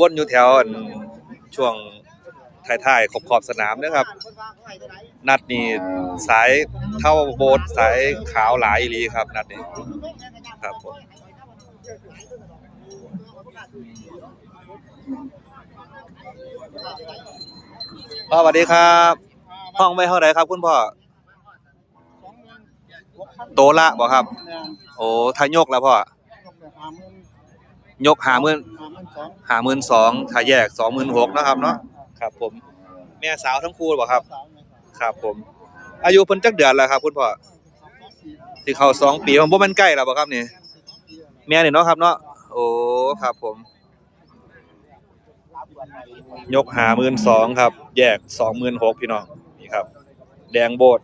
วนๆอยู่แถวช่วงท้ายๆขอบขอบสนามนะครับ นัดนี้สายเท่าโบสสายขาวหลายอีลีครับ นัดนี้ครับผมพ่อสวัสดีครับ ห้องไว้เท่าไหร่ครับคุณพ่อโตละบ่ครับ โอ้ทายกแล้วพ่อ ยกหาหมื่นหาหมื่นสองถ้าแยกสองหมื่นหกนะครับเนาะครับ ผม แม่สาวทั้งคู่บ่ครับ ครับผม อายุเพิ่นจักเดือนแล้วครับ คุณพ่อที่เข้าสองปีผมบ่แม่นใกล้แล้วบ่ครับนี่แม่นี่เนาะครับเนาะโอ้ครับผม ยกหาหมื่นสองครับ แยกสองหมื่นหกพี่น้องนี่ครับ แดงโบด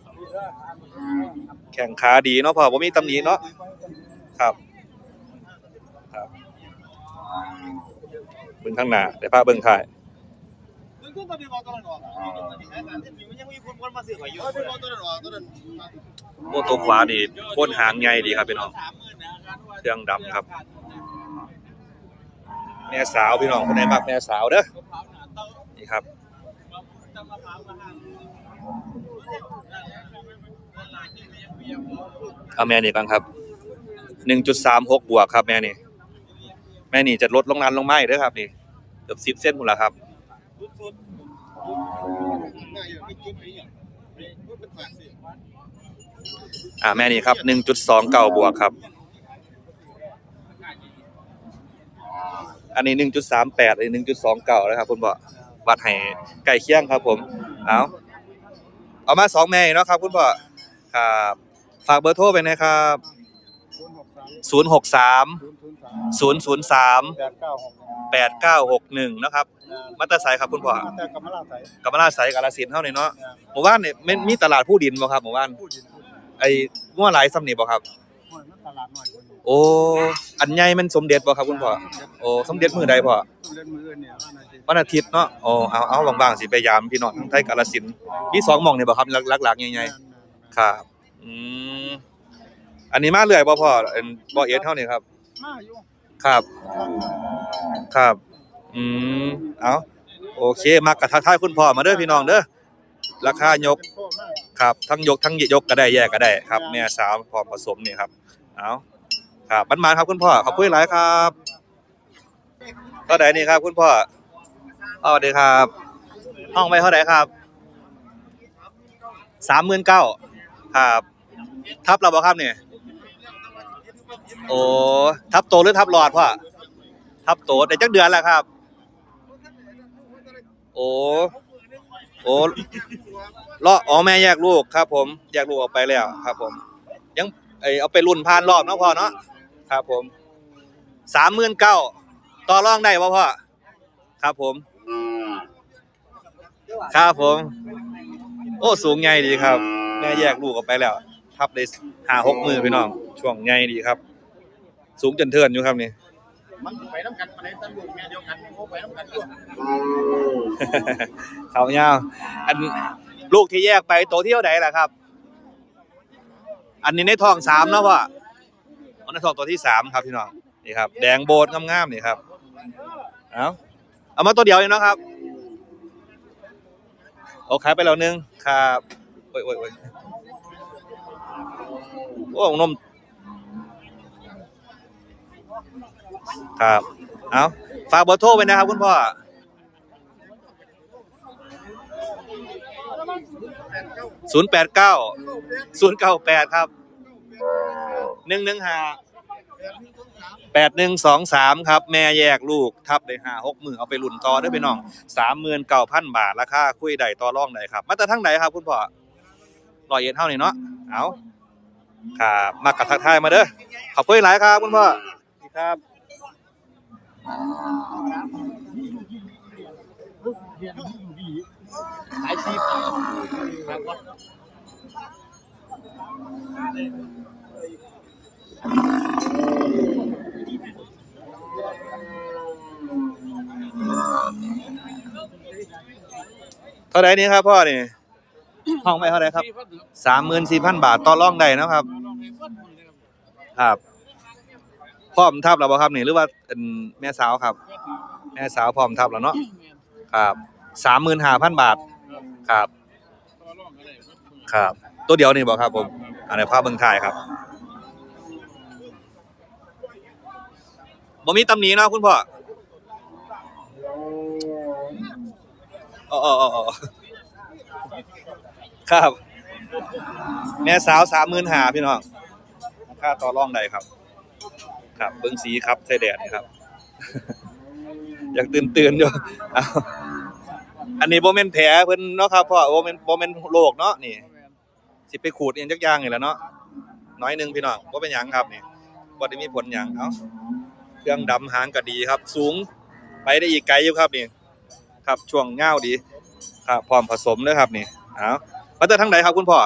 แข่งขาดีเนาะพ่อบ่มีตำหนิเนาะครับครับ เบิ่งข้างหน้าได้ภาพเบิ่งท้ายโอ้ตัวขวานี่โคนหางใหญ่ดีครับพี่น้องเครื่องดำครับ แม่สาวพี่น้องคนไหนมักแม่สาวเด้อนี่ครับเอาแม่นี่กันครับหนึ่งจุดสามหกบวกครับแม่นี่ แม่นี่จะลดลงนานลงมาอีกเด้อครับนี่เกือบสิบเส้นหมดแล้วครับอ่าแม่นี่ครับหนึ่งจุดสองเก้าบวกครับ อันนี้หนึ่งจุดสามแปดอันนี้หนึ่งจุดสองเก้านะครับคุณบอกวัดให้ไก่เคียงครับ ผมเอาเอามาสองแม่เนาะครับ คุณพ่อครับฝากเบอร์โทรไปนะครับ ศูนย์หกสามศูนย์ศูนย์สามแปดเก้าหกแปดเก้าหกหนึ่งนะครับมาตราไซครับคุณพ่อแต่กำมะลาใสกำมะลาไซกาลสินธุ์เท่านี้เนาะหมู่บ้านเนี่ยมันมีตลาดผู้ดินบ่ครับหมู่บ้านพูดดินไอ้งัวหลายสำนีบ่ครับห้อยมันตลาดหน่อยคนนี้โอ้อันใหญ่มันสมเด็จบ่ครับคุณพ่อโอ้สมเด็จมื้อใดพ่อเล่นมือเนี่ยว่านาทีวันอาทิตย์เนาะโอ้เอาเอาบางๆสิไปยามพี่น้องทั้งไทยกาฬสินธุ์มีสองหม่องนี่บ่ครับหลักๆใหญ่ๆครับอืม อันนี้มาเรื่อยบ่พ่ออันบ่เอ็ดเท่านี้ครับ มาอยู่ครับ ครับ อืม เอาโอเค มากระทักทายคุณพ่อมาเด้อพี่น้องเด้อ ราคายกเป็นพ่อมากครับ ทั้งยกทั้งยกก็ได้แยกก็ได้ครับแม่สาวพร้อมผสมนี่ครับ เอาครับมันมาครับคุณพ่อ ขอบคุณหลายครับเท่าไหร่นี่ครับ คุณพ่อสวัสดีครับ ห้องไว้เท่าไหร่ครับ สามหมื่นเก้าครับ ทับเราบ่ครับเนี่ย โอ้ทับโตหรือทับหลอดพ่อทับโตแต่จักเดือนแล้วครับ โอ้โอ้รออ๋อแม่แยกลูกครับ ผมแยกลูกออกไปแล้วครับ ผม ยังไอเอาไปรุ่นผ่านรอบเนาะพ่อเนาะครับผมสามหมื่นเก้าต่อรองได้ป่ะพ่อครับผม ครับผม โอ้สูงใหญ่ดีครับ แม่แยกลูกออกไปแล้ว ทับได้หาหกมือพี่น้อง ช่วงใหญ่ดีครับ สูงจนเทินอยู่ครับนี่มันไปน้ำกันมาในตำรวจแม่เดียวกันเขาไปน้ำกันด้วยเขายาวอันลูกที่แยกไปโตเที่ยวไหนล่ะครับ อันนี้ในท้องสามเนาะพ่ออันในท้องตัวที่สามครับพี่น้องนี่ครับ แดงโบดงามๆนี่ครับเอาเอามาตัวเดียวเองเนาะครับ โอ้ขายไปแล้วหนึงครับโอ้ยโอ้ยโอ้ย โอ้นมครับ เอาฝากเบอร์โทรไปนะครับ คุณพ่อศูนย์แปดเก้าศูนย์เก้าแปดครับหนึ่งหนึ่งห้าแปดหนึ่งสองสามครับ แม่แยกลูก ทับได้ห้าหกหมื่นเอาไปหลุนต่อได้อพี่น้องสามหมื่นเก้าพันบาท ราคาคุยใดต่อรองใดครับ มาแต่ทั้งใดครับ คุณพ่อรอยเย็นเท่านี้เนาะเอา ครับมากระทักทายมาเด้อขอบคุณหลายครับคุณพ่อครับหลายชีครับเท่าไหรนี้ครับพ่อนี่ ห้องไม่เท่าไหรครับสามหมื่นสี่พันบาทต่อรองใดนะครับ ครับพ่อมทับเราบ่ครับนี่หรือว่าเป็นแม่สาวครับ แม่สาวพร้อมทับแล้วเนาะครับสามหมื่นห้าพันบาทครับ ครับ ตัวเดียวนี่บอกครับผมอันนี้ภาพเบิ่งถ่ายครับบ่มีตำหนิเนาะคุณพ่ออ๋ออ๋ออ๋อ ครับ แม่สาวสามหมื่นหาพี่น้องค่าต่อรองได้ครับ ครับเบิ่งสีครับใส่แดดนะครับ อยากตื่นตื่นอยู่อาอันนี้โบเมนแผลเพิ่นเนาะครับพ่อโบเมนโบเมนโรคเนาะนี่ สิไปขูดเองจักอย่างนี่แหละเนาะน้อยหนึงพี่น้องบ่เป็นหยังครับนี่บ่ได้มีผลหยังเอ้าเครื่องดำหางก็ดีครับ สูงไปได้อีกไกลอยู่ครับนี่ ครับช่วงเงาดีครับพร้อมผสมเด้อครับนี่ เอ้า มาจากทางไหนครับคุณพ่อ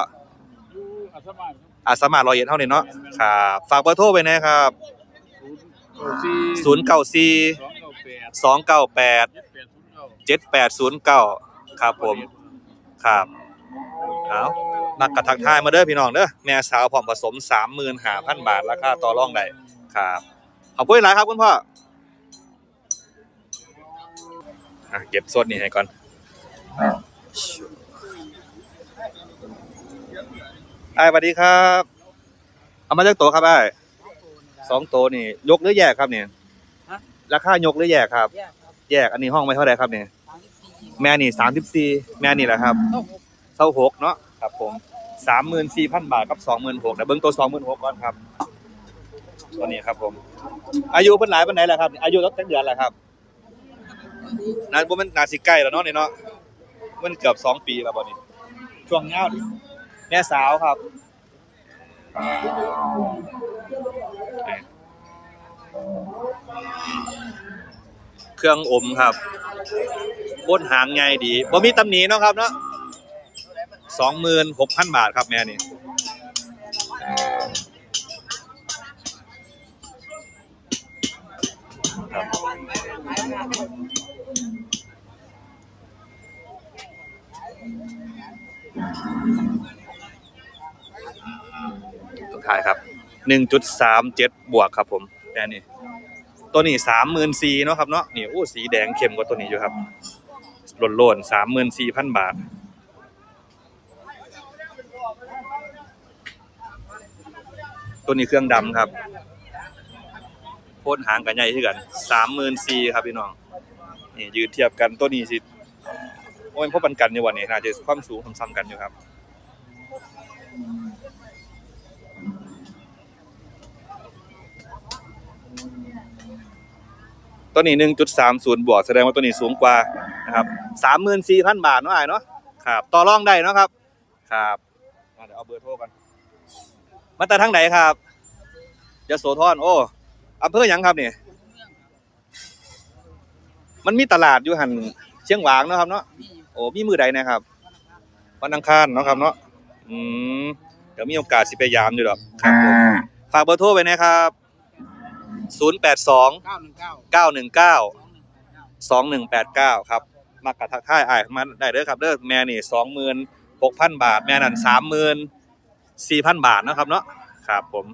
อัศมาศอาสามารถรอยเอ็ดเท่านี้เนาะครับฝากเบอร์โทรไปนะครับศูนย์เก้าสี่094สองเก้าแปด298เจ็ดแปดศูนย์เก้า7809ครับผมครับเอานักกระทักทายมาเด้อพี่น้องเด้อแม่สาวพร้อมผสม35,000บาทราคาต่อรองได้ครับขอบคุณหลายครับคุณพ่ออะเก็บสดนี่ให้ก่อน ไอ้ายสวัสดีครับ เอามาจากตัวครับไอ้ายสองตัวนี่ ยกหรือแยกครับเนี่ยราคายกหรือแยกครับ แยกอันนี้ห้องไว้เท่าไหร่ครับเนี่ยแม่นี่สามสิบสี่แม่นี่แหละครับเท่าหกเนาะครับ ผมสามหมื่นสี่พันบาทกับสองหมื่นหกแต่เบิ้งตัวสองหมื่นหกก่อนครับตัวนี้ครับผม อายุเพิ่นหลายปานไหนแล้วครับ อายุตั้งเดือนแล้วครับนั่นบ่แมันนาสิใกล้แล้วเนาะนี่เนาะมันเกือบสองปีแล้วบ่นี่ช่วงเงาดิ แม่สาวครับเครื่องอมครับบนหางไงดีบ่มีตำหนีเนาะครับเนาะสองหมื่นหกพันบาทครับแม่นี่ ท้ายครับ1.37บวกครับผมแค่นี้ตัวนี้34,000เนาะครับเนาะนี่โอ้สีแดงเข้มกว่าตัวนี้อยู่ครับหล่นๆ34,000บาท ตัวนี้เครื่องดำครับโคตรหางกันใหญ่ที่กัน34,000ครับพี่น้องนี่ยืนเทียบกันตัวนี้สิโอ้ยพบกันกันอยู่วันนี้น่าจะความสูงซ้ำๆกันอยู่ครับ ตัวนี้1.30บวกแสดงว่าตัวนี้สูงกว่านะครับ34,000บาทเนาะอ้ายเนาะครับต่อรองได้เนาะครับครับอะเดี๋ยวเอาเบอร์โทรกันมาแต่ทางไหนครับยโสธรโอ้อำเภอหยังครับนี่มันมีตลาดอยู่หันเชียงหวางเนาะครับเนาะโอ้มีมือใดนะครับวันอังคารเนาะครับเนาะอืมเดี๋ยวมีโอกาสสิไปยามอยู่ดอกครับผมฝากเบอร์โทรไว้นะครับ 082 เก้าหนึ่งเก้า919 2189ครับมากระทักทายอ้ายมาได้เด้อครับเด้อแม่นี่26,000บาท แม่นั่น34,000บาทเนาะครับเนาะครับผม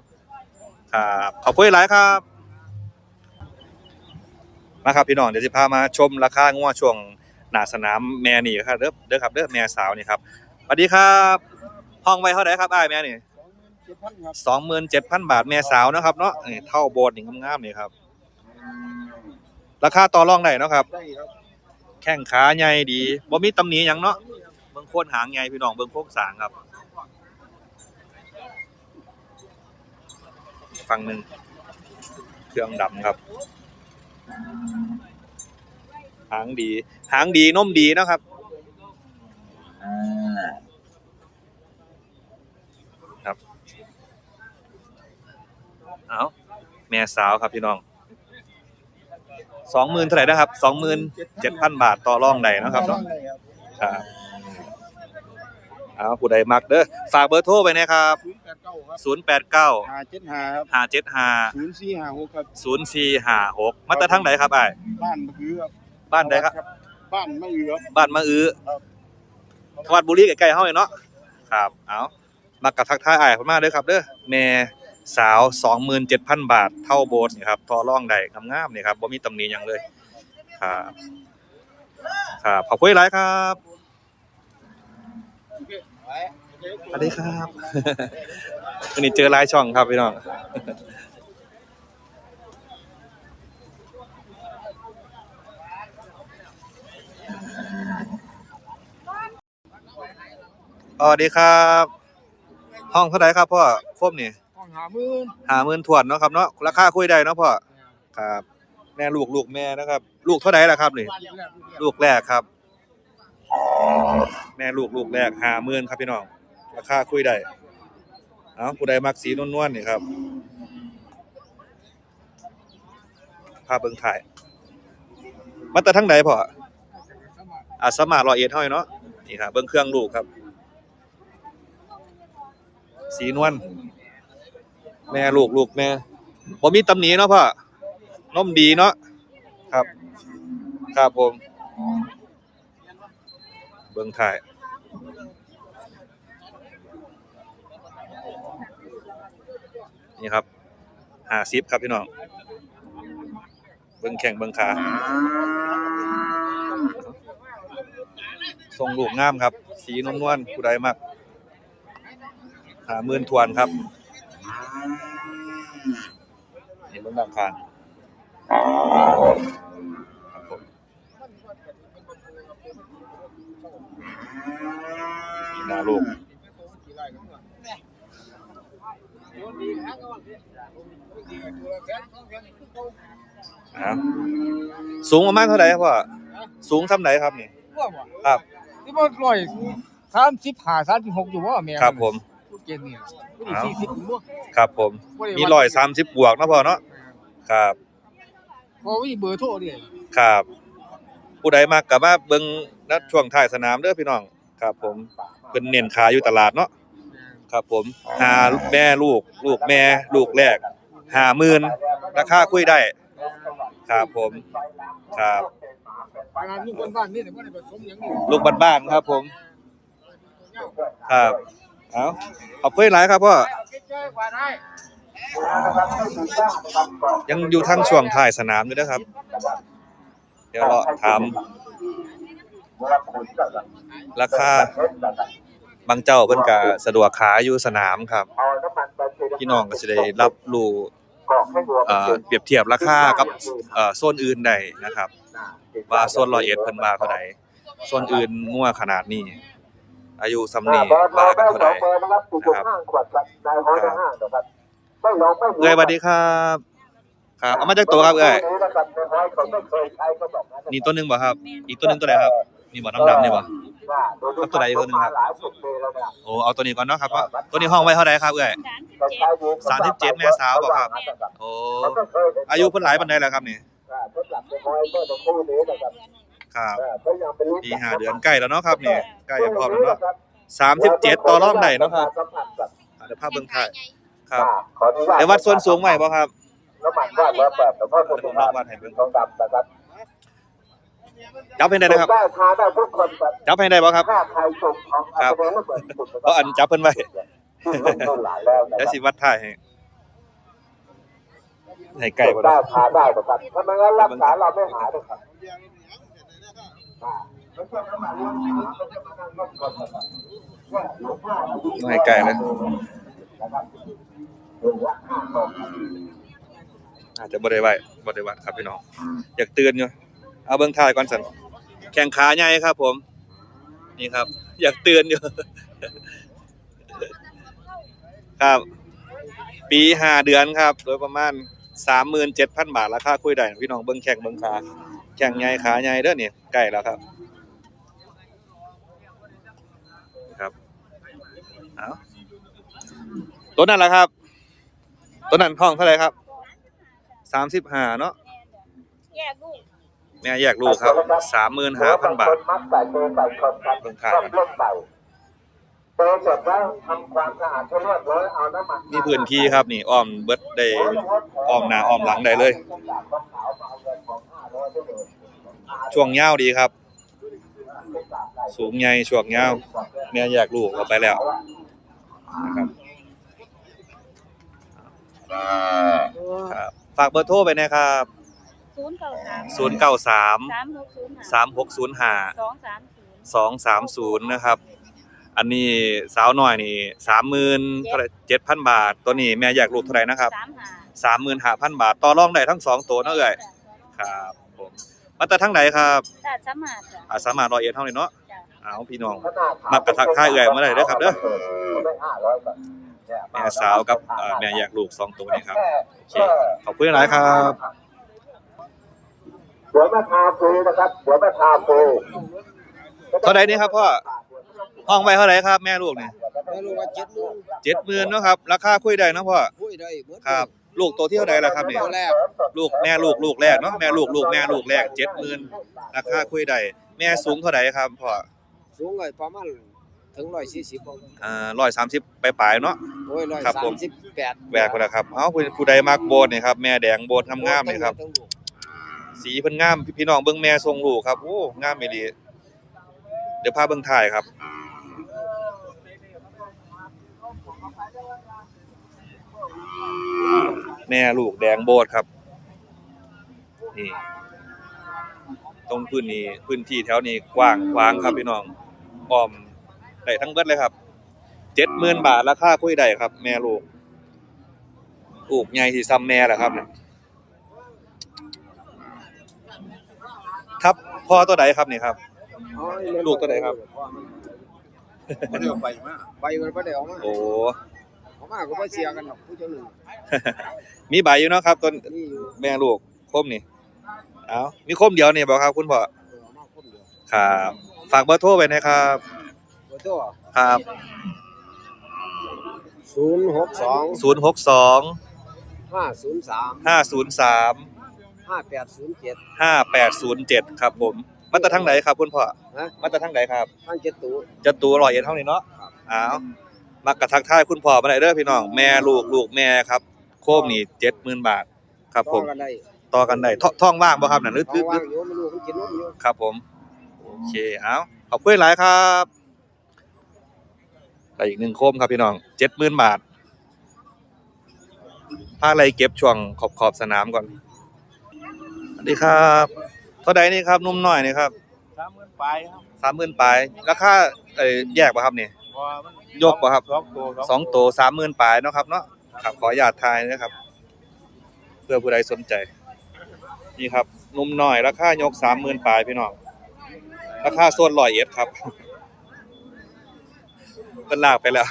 ครับขอบคุณหลายครับมาครับพี่น้องเดี๋ยวสิพามาชมราคางัวช่วงหน้าสนามแม่นี่ครับเด้อเด้อครับเด้อแม่สาวนี่ครับสวัสดีครับ ห้องไว้เท่าไหร่ครับอ้ายแม่นี่เจ็ดพันครับ สองหมื่นเจ็ดพันบาทแม่สาวเนาะครับเนาะนี่เท่าโบสถ์นี่งามๆนี่ครับ ราคาต่อรองได้เนาะครับ ได้ครับแข้งขาใหญ่ดีบ่มีตำหนิหยังเนาะเบิ่งโคนหางใหญ่พี่น้องเบิ่งโครงสร้างครับ ฝั่งหนึ่งเครื่องดำครับ หางดี หางดีนมดีเนาะครับครั เอาแม่สาวครับพี่น้องสองหมื่นเท่าไหร่นะครับสองหมื่นเจ็ดพันบาทต่อรองได้เนาะครับเนาะได้ครับครับเอาผู้ใดมักเด้อฝากเบอร์โทรไปนะครับศูนย์แปดเก้าครับ0 8 9ห้าเจ็ดห้าครับ5 7 5ศูนย์สี่ห้าหกครับ0 4 5 6มาแต่ทางไหนครับอ้ายบ้านมะคือครับบ้านใดครับ บ้านมะอือครับบ้านมะอื้อครับจังหวัดบุรีใกล้ๆเฮาเนาะครับเอามากับทักทายอ้ายเพิ่นมาเด้อครับเด้อแม่ สาว 27,000 บาท เท่าโบสถ์นี่ครับต่อรองได้งามๆนี่ครับบ่มีตำหนิหยังเลยครับครับขอบคุณหลายครับสวัสดีครับวันนี้เจอหลายช่องครับพี่น้องสวัสดีครับ ห้องเท่าไหร่ครับพ่อครบนี่ ต้องหามื่นหาหมื่นถวนเนาะครับเนาะราคาคุยได้เนาะพ่อครับ แม่ลูกลูกแม่นะครับ ลูกเท่าไหร่ล่ะครับนี่ลูกแรกครับ แม่ลูกลูกแรกหาหมื่นครับพี่น้อง ราคาคุยได้เอาผู้ใดมักสีนวลๆนี่ครับภาพเบิ่งถ่ายมาแต่ทั้งใดพ่ออาสมาร้อเอ็ดห้อยเนาะนี่ครับเบิ่งเครื่องลูกครับ สีนวล แม่ลูกลูกแม่บ่มีตำหนิเนาะพ่อนมดีเนาะครับ ครับผม เบิ่งถ่ายนี่ครับหาซิปครับพี่น้องเบิ่งแข่งเบิ่งขาทรงลูกงามครับ สีนวลๆผู้ใดมักหาหมื่นทวนครับ นี่เบิ่งด้านข้างครับผมนี่หน้าลูกครับสูงประมาณเท่าไหร่ครับพ่อสูงซ้ำไหนครับนี่ว่าบ่ครับที่มันร้อยสามสิบห้าสามสิบหกอยู่ว่าแม่ครับผม เกณฑ์นี่ผู้ดีสี่สิบอยู่บ่ครับผม มีร้อยสามสิบบวกเนาะพ่อเนาะครับพอมีเบอร์โทรดิครับ ผู้ใดมากกับว่าเบิ่งนัดช่วงท้ายสนามเด้อพี่น้องครับ ผมเป็นเน้นขายอยู่ตลาดเนาะครับผมหาแม่ลูก ลูกแม่ ลูกแรกหาหมื่นราคาคุยได้ ครับผม ครับงานลูกบ้านๆนี่แต่ว่าได้ผสมอย่างนี้ลูกบ้านๆครับผม ครับ เอาขอบคุณหลายครับพ่อยังอยู่ทั้งช่วงท้ายสนามอยู่นะครับ เดี๋ยวเราถาม ราคาบางเจ้าเพิ่นก็สะดวกขายอยู่สนามครับ พี่น้องก็สิได้รับรู้เอ่อเปรียบเทียบราคากับเอ่อโซนอื่นได้นะครับ ว่าโซน101เพิ่นว่าเท่าใดโซนอื่นงัวขนาดนี้ อายุซำนี้ว่ากันเท่าใดนะครับเอ้ยสวัสดีครับครับเอามาจากตัวครับเอ้ยนี่ตัวหนึงบ่ครับ อีกตัวหนึงตัวไหนครับนี่บ่ดำๆนี่บ่ครับตัวใดอีกตัวหนึงครับโอ้เอาตัวนี้ก่อนเนาะครับว่าตัวนี้ห้องไว้เท่าใดครับเอ้ยสามสิบเจ็ด37แม่สาวบ่ครับโอ้อายุเพิ่นหลายปานใดแล้วครับนี่ ครับปีห้าเดือนใกล้แล้วเนาะครับนี่ใกล้จะพร้อมแล้วเนาะ37ต่อรองได้เนาะครับอ่าเดี๋ยวภาพเบิ่งถ่ายครับเดี๋ยววัดส่วนสูงไว้บ่ครับน้ำมันว่าแล้วแบบแต่พ่อคนเดี๋ยวผมลองวัดให้เบิ่งทองดำนะครับจับให้ได้นะครับได้ทาได้ทุกคนแบบจับให้ได้บ่ครับถ้าใครชมของครับแสดงว่าเปิดสุดเพราะอันจับเพิ่นไว้ที่ลงต้นหลายแล้วนะเดี๋ยวครับสิวัดถ่ายให้ให้ใกล้บ่ได้ได้ทาได้นะครับถ้าไม่งั้นรักษาเราไม่หายเลยครับอ่าไม่ใช่น้ำมันเลี้ยงหมาไม่ใช่มานั่งรถก่อนนะครับ ต้องให้ใกล้เลยนะครับหลวงพ่อาจจะบ่ได้ไว้บ่ได้วัดครับพี่น้อง อยากเตือนอยู่เอาเบิ่งถ่ายก่อนสันแข่งขาใหญ่ครับผม นี่ครับ อยากเตือนอยู่ ครับ ปีห้าเดือนครับ โดยประมาณ37,000บาทราคาคุยได้พี่น้องเบิ่งแข่งเบิ่งขา แข่งใหญ่ขาใหญ่เด้อนี่ใกล้แล้วครับครับเอาตัวนั้นล่ะครับ ตัวนั้นห้องเท่าไหร่ครับสามสิบห้าเนาะแยกลูกแม่แยกลูกครับสามหมื่นห้าพันบาทมักใส่เปใส่คนครับเบิ่งถ่ายชอบเล่นใส่เปเสร็จแล้วทำความสะอาดให้เรียบร้อยเอาน้ำมันมีพื้นที่ครับนี่อ้อมเบิดได้อ้อมหน้าอ้อมหลังได้เลย ช่วงยาวดีครับ สูงใหญ่ช่วงยาวแม่แยกลูกเอาไปแล้วนะครับครับฝากเบอร์โทรไปนะครับศูนย์เก้าสามศูนย์เก้าสามสามหกศูนย์สามหกศูนย์ห้าสองสามศูนย์สองสามศูนย์นะครับ อันนี้สาวน้อยนี่สามหมื่นเท่าไหร่เจ็ดพันบาท ตัวนี้แม่อยากลูกเท่าไหร่นะครับสามห้าสามหมื่นห้าพันบาท ต่อรองได้ทั้งสองตัวเนาะเอ่ยครับผ มมาแต่ทั้งไหนครับจ้าสามารถจ้ะอาสามารถรอยเอ็ดเท่านี้เนาะจ้ะเอาพี่น้องมากระทักทายเอ่ยเมื่อไหร่เด้อครับเด้อ แม่สาวกับเอ่อแม่อยากลูกสองตัวนี้ครับโอเคขอบคุณหลายครับ หัวแม่คาฟูนะครับหัวแม่คาฟูเท่าไหร่นี่ครับพ่อ ห้องไว้เท่าไหร่ครับแม่ลูกนี่ไม่รู้ว่าเจ็ดลูกเจ็ดหมื่นเนาะครับราคาคุยได้เนาะพ่อ คุยได้หมดครับ ลูกตัวที่เท่าไหร่ล่ะครับเนี่ยตัวแรกลูกแม่ลูกลูกแรกเนาะแม่ลูกลูกแม่ลูกแรกเจ็ดหมื่นราคาคุยได้แม่สูงเท่าไหร่ครับพ่อสูงเลยประมาณถึงร้อยสี่สิบอ่าร้อยสามสิบไปปลายๆเนาะโอ้ยร้อยครับสาผมมสิบแปดแหวกไปแล้วครับเอาผู้ผู้ใดมักโบนนี่ครับแม่แดงโบนงามๆนี่ครับสีเพิ่นงามพี่น้องเบิ่งแม่ทรงลูกครับโอ้งามอีหลีเดี๋ยวพาเบิ่งถ่ายครับ แม่ลูกแดงโบดครับ นี่ ตรงพื้นนี้พื้นที่แถวนี้กว้างขวางครับพี่น้องอ้อมได้ทั้งเบิดเลยครับ70,000บาทราคาคุยได้ครับ แม่ลูกลูกใหญ่ที่ซ้ำแม่แหละครับเนี่ยครับพ่อตัวใดครับนี่ครับ ลูกตัวใดครับ ไม่ได้เอาไปมาใบมันไม่ได้ออกมาโอ้ ออกมาก็ไม่เสียกันหรอกผู้เจ้าหนึ่งมีใบอยู่เนาะครับต้นนี่อยู่แม่ลูกคมนี่เอามีคมเดียวนี่บ่ครับ คุณพ่อเออออกมาคนเดียวครับฝากเบอร์โทรไว้นะครับเบอร์ตัวครับศูนย์หกสอง062 ห้าศูนย์สาม503 ห้าแปดศูนย์เจ็ด 5807 ครับผม มาจากทางไหนครับคุณพ่อฮะ มาจากทางไหนครับทั้งเจ็ดตูจะตัวร้อยเอ็ดเท่านี้เนาะอ้าว มากระทักทายคุณพ่อมาได้เด้อพี่น้องแม่ลูกลูกแม่ครับ โคมนี่70,000บาท ครับผต่อมกันได้ต่อกันได้ท่อท้องว่างบ่ครับน่ะลึกท้องๆว่างอยู่ไม่รู้มันกินนมอยู่ครับผม โอเคเอาขอบคุณหลายครับไปอีกหนึ่งโคมครับพี่น้องเจ็ดหมื่นบาทพาอะไรเก็บช่วงขอบขอบสนามก่อนสวัสดีครับ เท่าใดนี่ครับนุ่มหน่อยนี่ครับสามหมื่นปลายครับสามหมื่นปลายราคาเอ่ยแยกป่ะครับนี่เพราะว่ามันย กป่ะครับสองตัวสองตัวสามหมื่นปลายเนาะครับเนาะครับขออนุญาตทายนะครับ เพื่อผู้ใดสนใจ นี่ครับนุ่มหน่อยราคายกสามหมื่นปลายพี่น้องราคาโซนลอยเอ็ดครับเป็นลากไปแล้ว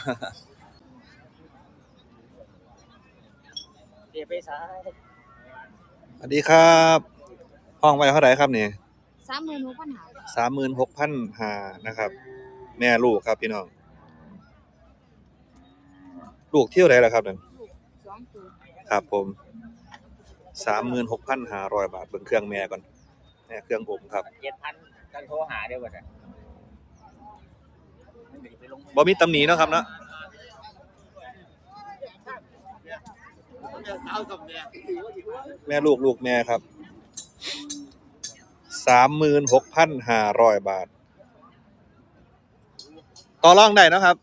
เดี๋ยวไปซ้ายสวัสดีครับ ห้องไว้เท่าไหร่ครับนี่สามหมื่นหกพันหาสามหมื่นหกพันหานะครับ แม่ลูกครับพี่น้อง ลูกเที่ยวไหนล่ะครับนั่นสองตัวครับผมสามหมื่นหกพันห้าร้อยบาทเบิ่งเครื่องแม่ก่อนแม่เครื่องผมครับเจ็ดพันกันโทรหาเดียวกันบ่มีตำหนิเนาะครับเนาะแม่ลูกลูกแม่ครับสามหมื่นหกพันห้าร้อยบาท ต่อรองได้เนาะครับ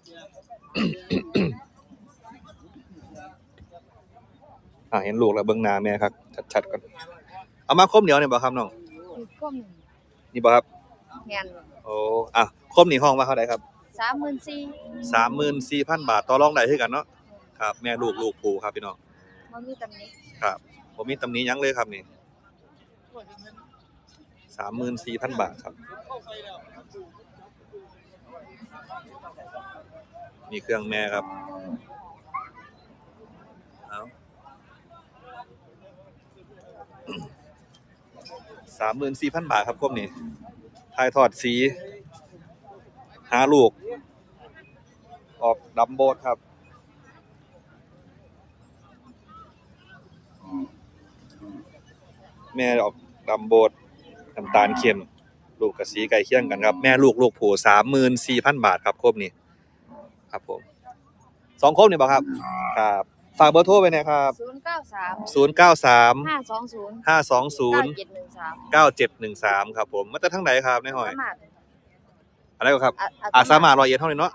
อ่าเห็นลูกแล้วเบิ่งหน้าแม่ครับชัดๆก่อนเอามาคมเดียวเนี่ยบ่ครับน้องอีกก้มหนึ่งนี่บ่ครับเงินโอ้อะคมนี่ห้องว่าเท่าไหร่ครับสามหมื่นสี่สามหมื่นสี่พันบาทต่อรองได้คือกันเนาะครับ แม่ลูกลูกผูครับพี่น้องมันมีตำหนิครับผมมีตำหนี้ยั้งเลยครับนี่สามหมื่นสี่พันบาทครับมีเครื่องแม่ครับเอา สามหมื่นสี่พันบาทครับครบนี่ทายทอดสีหาลูก ออกดำโบดครับแม่ออกดำโบดน้ำตาลเข้มลูกกับสีไก่เคี่ยงกันครับ แม่ลูกลูกผูสามหมื่นสี่พันบาทครับครบนี่ครับผมสองครบนี่บ่ครับ ครับ ฝากเบอร์โทรไปนะครับ ศูนย์เก้าสามศูนย์เก้าสามห้าสองศูนย์ห้าสองศูเก้านย์เจ็ดหนึ่งสามเก้าเจ็ดหนึ่งสามครับผมมาจากทางไหนครับในหอย สามารถอะไรก็ครับอะอาสามารถรอยเย็นเท่านี้เนาะ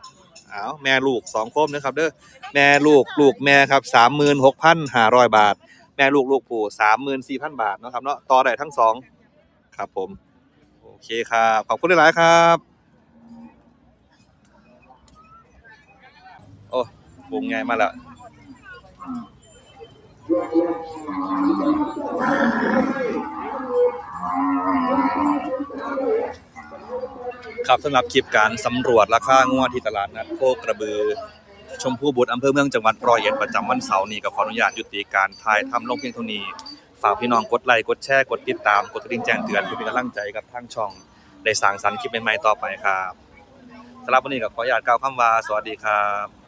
อ้าวแม่ลูกสองโคมนะครับเด้อแม่ลูกลูกแม่ครับสามหมื่นหกพันห้าร้อยบาท แม่ลูกลูกปู่สามหมื่นสี่พันบาทเนาะครับเนาะต่อได้ทั้งสองครับผม โอเคครับ ขอบคุณหลายๆครับ โอ้วงไงมาแล้ว ครับสำหรับคลิปการสำรวจราคางวดที่ตลาดนัดโคกระบือ ชมพู่บุตรอำเภอเมืองจังหวัดร้อยเอ็ดประจำวันเสาร์นี้ก็ขออนุญาตยุติการถ่ายทำลงเพียงเท่านี้ ฝากพี่น้องกดไลค์กดแชร์กดติดตามกดกระดิ่งแจ้งเตือนเพื่อเป็นกำลังใจกับทางช่อง ได้สร้างสรรค์คลิปใหม่ๆต่อไปครับสำหรับวันนี้ก็ขออนุญาตกล่าวคำว่าสวัสดีครับ